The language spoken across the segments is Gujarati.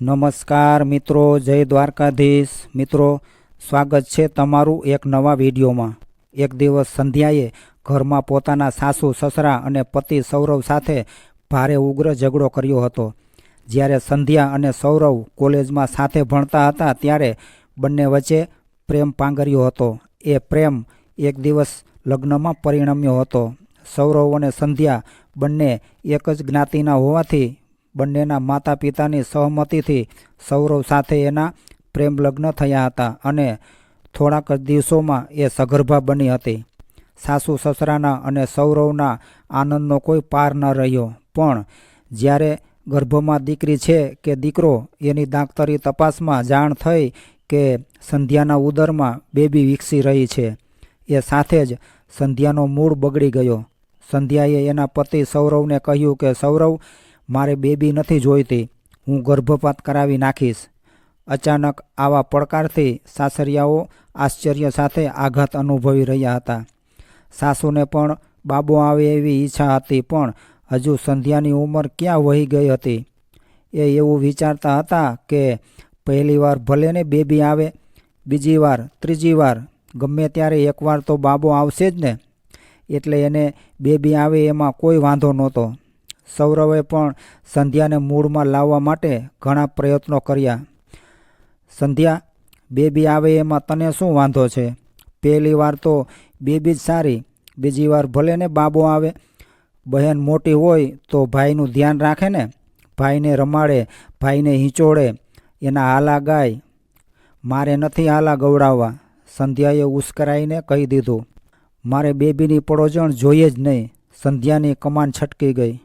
નમસ્કાર મિત્રો, જય દ્વારકાધીશ. મિત્રો, સ્વાગત છે તમારું એક નવા વિડીયોમાં. એક દિવસ સંધ્યાએ ઘરમાં પોતાના સાસુ, સસરા અને પતિ સૌરવ સાથે ભારે ઉગ્ર ઝઘડો કર્યો હતો. જ્યારે સંધ્યા અને સૌરવ કોલેજમાં સાથે ભણતા હતા, ત્યારે બંને વચ્ચે પ્રેમ પાંગર્યો હતો. એ પ્રેમ એક દિવસ લગ્નમાં પરિણમ્યો હતો. સૌરવ અને સંધ્યા બંને એક જ જ્ઞાતિના હોવાથી બંનેના માતા પિતાની સહમતિથી સૌરવ સાથે એના પ્રેમ લગ્ન થયા હતા અને થોડાક જ દિવસોમાં એ સગર્ભા બની હતી. સાસુ, સસરાના અને સૌરવના આનંદનો કોઈ પાર ન રહ્યો. પણ જ્યારે ગર્ભમાં દીકરી છે કે દીકરો, એની દાંતરી તપાસમાં જાણ થઈ કે સંધ્યાના ઉદરમાં બેબી વિકસી રહી છે, એ સાથે જ સંધ્યાનો મૂળ બગડી ગયો. સંધ્યાએ એના પતિ સૌરવને કહ્યું કે, સૌરવ મારે બેબી નથી જોઈતી, હું ગર્ભપાત કરાવી નાખીશ. અચાનક આવા પડકારથી સાસરિયાઓ આશ્ચર્ય સાથે આઘાત અનુભવી રહ્યા હતા. સાસુને પણ બાબો આવે એવી ઈચ્છા હતી, પણ હજુ સંધ્યાની ઉંમર ક્યાં વહી ગઈ હતી? એ એવું વિચારતા હતા કે પહેલી વાર ભલે ને બેબી આવે, બીજી વાર, ત્રીજી વાર, ગમે ત્યારે એકવાર તો બાબો આવશે જ ને. એટલે એને બેબી આવે એમાં કોઈ વાંધો નહોતો. સૌરવે પણ સંધ્યાને મૂળમાં લાવવા માટે ઘણા પ્રયત્નો કર્યા. સંધ્યા, બેબી આવે એમાં તને શું વાંધો છે? પહેલી વાર તો બેબી જ સારી, બીજી વાર ભલે ને બાબો આવે. બહેન મોટી હોય તો ભાઈનું ધ્યાન રાખે ને? ભાઈને રમાડે, ભાઈને હિંચોડે, એના હાલા ગાય. મારે નથી હાલા ગવડાવવા. સંધ્યાએ ઉશ્કરાઈને કહી દીધું. મારે બેબીની પડોજણ જોઈએ જ નહીં. સંધ્યાની કમાન છટકી ગઈ.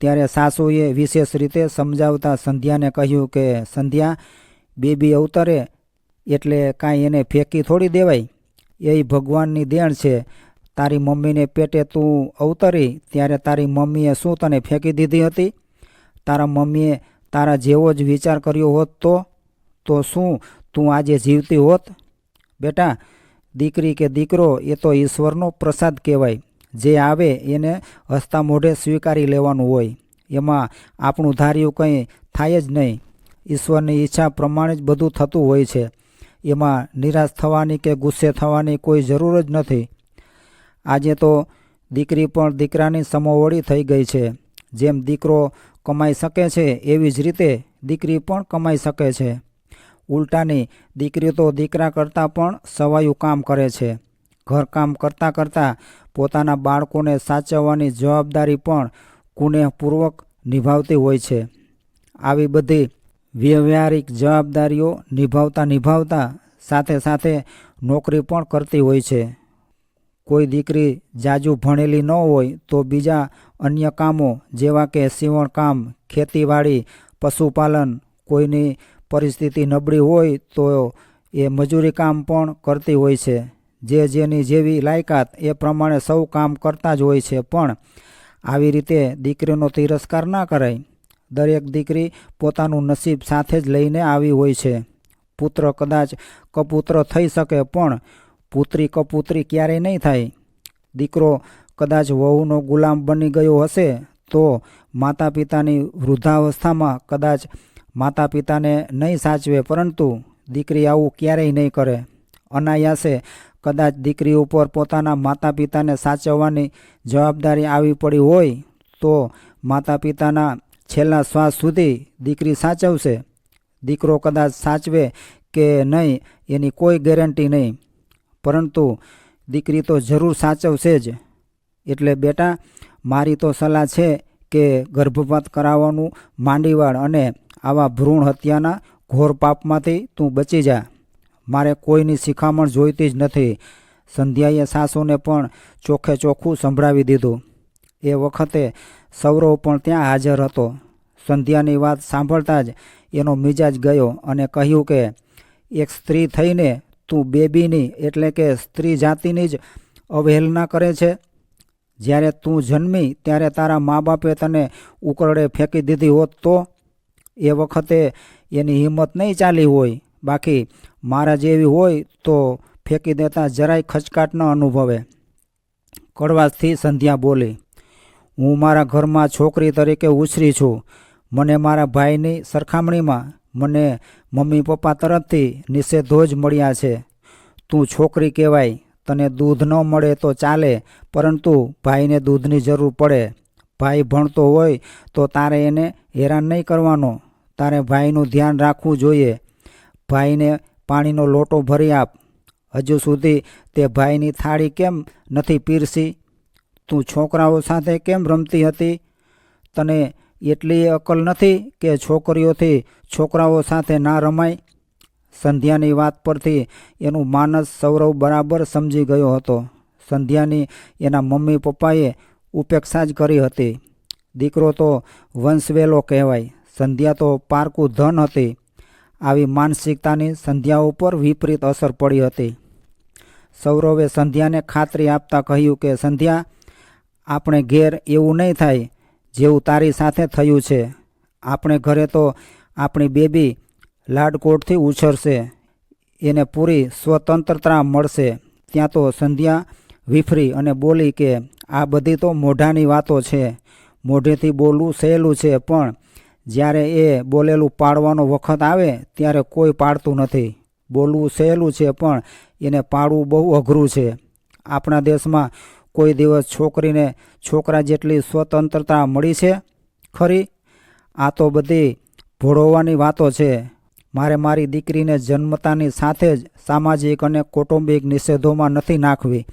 ત્યારે સાસુએ વિશેષ રીતે સમજાવતા સંધ્યાને કહ્યું કે, સંધ્યા, બેબી અવતરે એટલે કાંઈ એને ફેંકી થોડી દેવાય? એ ભગવાનની દેણ છે. તારી મમ્મીને પેટે તું અવતરી, ત્યારે તારી મમ્મીએ શું તને ફેંકી દીધી હતી? તારા મમ્મીએ તારા જેવો જ વિચાર કર્યો હોત તો? તો શું તું આજે જીવતી હોત? બેટા, દીકરી કે દીકરો એ તો ઈશ્વરનો પ્રસાદ કહેવાય. જે આવે એને હસતા મોઢે સ્વીકારી લેવાનું હોય. એમાં આપણું ધાર્યું કંઈ થાય જ નહીં. ઈશ્વરની ઈચ્છા પ્રમાણે જ બધું થતું હોય છે. એમાં નિરાશ થવાની કે ગુસ્સે થવાની કોઈ જરૂર જ નથી. આજે તો દીકરી પણ દીકરાની સમોવડી થઈ ગઈ છે. જેમ દીકરો કમાઈ શકે છે, એવી જ રીતે દીકરી પણ કમાઈ શકે છે. ઉલટાની દીકરી તો દીકરા કરતાં પણ સવાયું કામ કરે છે. ઘરકામ કરતાં કરતાં પોતાના બાળકોને સાચવવાની જવાબદારી પણ કુનેહપૂર્વક નિભાવતી હોય છે. આવી બધી વ્યવહારિક જવાબદારીઓ નિભાવતા નિભાવતા સાથે સાથે નોકરી પણ કરતી હોય છે. કોઈ દીકરી જાજુ ભણેલી ન હોય તો બીજા અન્ય કામો જેવા કે સીવણકામ, ખેતીવાડી, પશુપાલન કોઈની પરિસ્થિતિ નબળી હોય તો એ મજૂરી કામ પણ કરતી હોય છે. જે જેની જેવી લાયકાત એ પ્રમાણે સૌ કામ કરતા જ હોય છે, પણ આવી રીતે દીકરીનો તિરસ્કાર ના કરાય. દરેક દીકરી પોતાનું નસીબ સાથે જ લઈને આવી હોય છે. પુત્ર કદાચ કપુત્ર થઈ શકે, પણ પુત્રી કપુત્રી ક્યારેય નહીં થાય. દીકરો કદાચ વહુનો ગુલામ બની ગયો હશે, તો માતા પિતાની વૃદ્ધાવસ્થામાં કદાચ માતા પિતાને નહીં સાચવે, પરંતુ દીકરી આવું ક્યારેય નહીં કરે. અનાયાસે કદાચ દીકરી ઉપર પોતાના માતા પિતાને સાચવવાની જવાબદારી આવી પડી હોય તો માતા પિતાના છેલ્લા શ્વાસ સુધી દીકરી સાચવશે. દીકરો કદાચ સાચવે કે નહીં એની કોઈ ગેરંટી નહીં. પરંતુ દીકરી તો જરૂર સાચવશે જ. એટલે બેટા, મારી તો સલાહ છે કે ગર્ભપાત કરાવવાનું માંડીવાળ અને આવા ભ્રૂણ હત્યાના ઘોર પાપમાંથી તું બચી જા. મારે કોઈની શિખામણ જોઈતી જ નથી. સંધ્યાએ સાસુને પણ ચોખ્ખે ચોખ્ખું સંભળાવી દીધું. એ વખતે સૌરવ પણ ત્યાં હાજર હતો. સંધ્યાની વાત સાંભળતા જ એનો મિજાજ ગયો અને કહ્યું કે, એક સ્ત્રી થઈને તું બેબીની એટલે કે સ્ત્રી જાતિની જ અવહેલના કરે છે. જ્યારે તું જન્મી ત્યારે તારા મા બાપે તને ઉકરડે ફેંકી દીધી હોત તો એ વખતે એની હિંમત નહીં ચાલી હોય. બાકી મારા જેવી હોય તો ફેંકી દેતા જરાય ખચકાટ ન અનુભવે. કડવાશથી સંધ્યા બોલી, હું મારા ઘરમાં છોકરી તરીકે ઉછરી છું. મને મારા ભાઈની સરખામણીમાં મને મમ્મી પપ્પા તરફથી નિષેધો જ મળ્યા છે. તું છોકરી કહેવાય, તને દૂધ ન મળે તો ચાલે, પરંતુ ભાઈને દૂધની જરૂર પડે. ભાઈ ભણતો હોય તો તારે એને હેરાન નહીં કરવાનો. તારે ભાઈનું ધ્યાન રાખવું જોઈએ. ભાઈને પાણીનો લોટો ભરી આપ. હજુ સુધી તે ભાઈની થાળી કેમ નથી પીરસી? તું છોકરાઓ સાથે કેમ રમતી હતી? તને એટલી અકલ નથી કે છોકરીઓથી છોકરાઓ સાથે ના રમાય? સંધ્યાની વાત પરથી એનું માનસ સૌરવ બરાબર સમજી ગયો હતો. સંધ્યાની એના મમ્મી પપ્પાએ ઉપેક્ષા જ કરી હતી. દીકરો તો વંશવેલો કહેવાય. સંધ્યા તો પારકું ધન હતી. આવી માનસિકતાની સંધ્યા ઉપર વિપરીત અસર પડી હતી. સૌરવે સંધ્યાને ખાતરી આપતા કહ્યું કે, સંધ્યા, આપણે ઘેર એવું નહીં થાય જેવું તારી સાથે થયું છે. આપણે ઘરે તો આપણી બેબી લાડકોટથી ઉછરશે. એને પૂરી સ્વતંત્રતા મળશે. ત્યાં તો સંધ્યા વિફરી અને બોલી કે, આ બધી તો મોઢાની વાતો છે. મોઢેથી બોલવું સહેલું છે, પણ જ્યારે એ બોલેલું પાડવાનો વખત આવે, ત્યારે કોઈ પાડતું નથી. બોલવું સહેલું છે, પણ એને પાડવું બહુ અઘરું છે. આપણા દેશમાં કોઈ દિવસ છોકરીને છોકરા જેટલી સ્વતંત્રતા મળી છે? ખરી? આ તો બધી ભોળવવાની વાતો છે. મારે મારી દીકરીને જન્મતાની સાથે જ સામાજિક અને કૌટુંબિક નિષેધોમાં નથી નાખવી.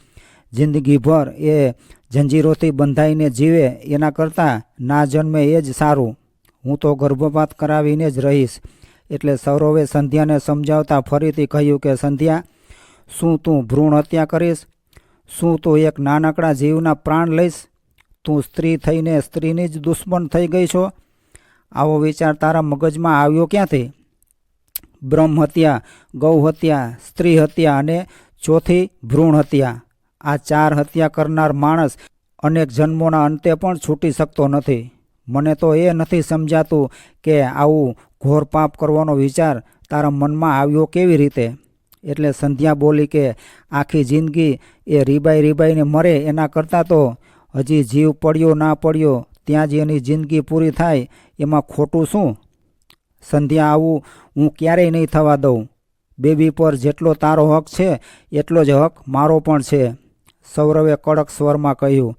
જિંદગીભર એ જંજીરોથી બંધાઈને જીવે, એના કરતાં ના જન્મે એ જ સારું. હું તો ગર્ભપાત કરાવીને જ રહીશ. એટલે સૌરવે સંધ્યાને સમજાવતા ફરીથી કહ્યું કે, સંધ્યા, શું તું ભ્રૂણ હત્યા કરીશ? શું તું એક નાનકડા જીવના પ્રાણ લઈશ? તું સ્ત્રી થઈને સ્ત્રીની જ દુશ્મન થઈ ગઈ છો? આવો વિચાર તારા મગજમાં આવ્યો ક્યાંથી? બ્રહ્મ હત્યા, ગૌ હત્યા, સ્ત્રી હત્યા અને ચોથી ભ્રૂણ હત્યા. આ ચાર હત્યા કરનાર માણસ અનેક જન્મોના અંતે પણ છૂટી શકતો નથી. મને તો એ નથી સમજાતું કે આવું ઘોર પાપ કરવાનો વિચાર તારા મનમાં આવ્યો કેવી રીતે? એટલે સંધ્યા બોલી કે, આખી જિંદગી એ રીબાઈ રીબાઈને મરે એના કરતાં તો હજી જીવ પડ્યો ના પડ્યો, ત્યાં જ એની જિંદગી પૂરી થાય, એમાં ખોટું શું? સંધ્યા, આવું હું ક્યારેય નહીં થવા દઉં. બેબી પર જેટલો તારો હક છે, એટલો જ હક મારો પણ છે. સૌરવે કડક સ્વરમાં કહ્યું,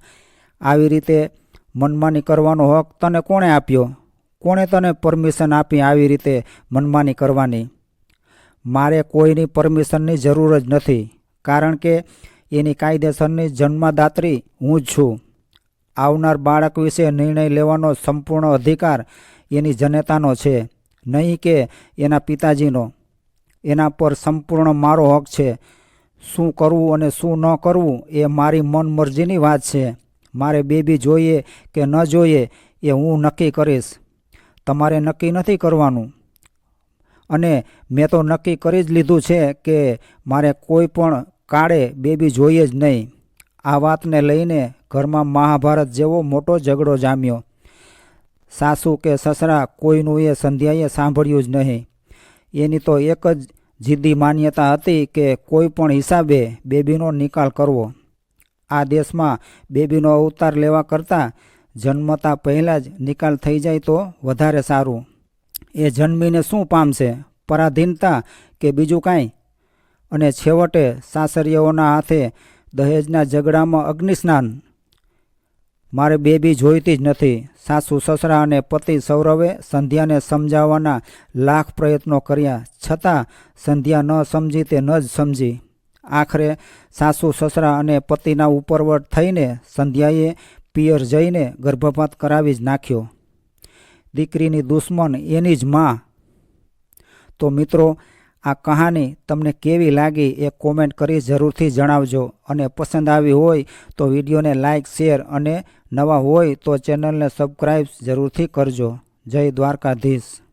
આવી રીતે મનમાની કરવાનો હક તને કોણે આપ્યો? કોણે તને પરમિશન આપી આવી રીતે મનમાની કરવાની? મારે કોઈની પરમિશનની જરૂર જ નથી, કારણ કે એની કાયદેસરની જન્મદાત્રી હું જ છું. આવનાર બાળક વિશે નિર્ણય લેવાનો સંપૂર્ણ અધિકાર એની જનતાનો છે, નહીં કે એના પિતાજીનો. એના પર સંપૂર્ણ મારો હક છે. શું કરવું અને શું ન કરવું એ મારી મનમરજીની વાત છે. મારે બેબી જોઈએ કે ન જોઈએ એ હું નક્કી કરીશ. તમારે નક્કી નથી કરવાનું. અને મેં તો નક્કી કરી જ લીધું છે કે મારે કોઈ પણ કાળે બેબી જોઈએ જ નહીં. આ વાતને લઈને ઘરમાં મહાભારત જેવો મોટો ઝઘડો જામ્યો. સાસુ કે સસરા કોઈનું એ સંધ્યાએ સાંભળ્યું જ નહીં. એની તો એક જ જિદ્દી માન્યતા હતી કે કોઈ પણ હિસાબે બેબીનો નિકાલ કરવો. આ દેશમાં બેબીનો અવતાર લેવા કરતાં જન્મતા પહેલાં જ નિકાલ થઈ જાય તો વધારે સારું. એ જન્મીને શું પામશે? પરાધીનતા કે બીજું કાંઈ? અને છેવટે સાસરીઓના હાથે દહેજના ઝઘડામાં અગ્નિસ્નાન? મારે બેબી જોઈતી જ નથી. સાસુ, સસરા અને પતિ સૌરવે સંધ્યાને સમજાવવાના લાખ પ્રયત્નો કર્યા. છતાં સંધ્યા ન સમજી તે ન જ સમજી. આખરે સાસુ, સસરા અને પતિના ઉપરવટ થઈને સંધ્યાએ પિયર જઈને ગર્ભપાત કરાવી જ નાખ્યો. દીકરીની દુશ્મન એની જ માં. તો મિત્રો, આ કહાની તમને કેવી લાગી એ કોમેન્ટ કરી જરૂરથી જણાવજો. અને પસંદ આવી હોય તો વિડીયોને લાઇક શેર અને નવા હોય તો ચેનલને સબસ્ક્રાઈબ જરૂરથી કરજો. જય દ્વારકાધીશ.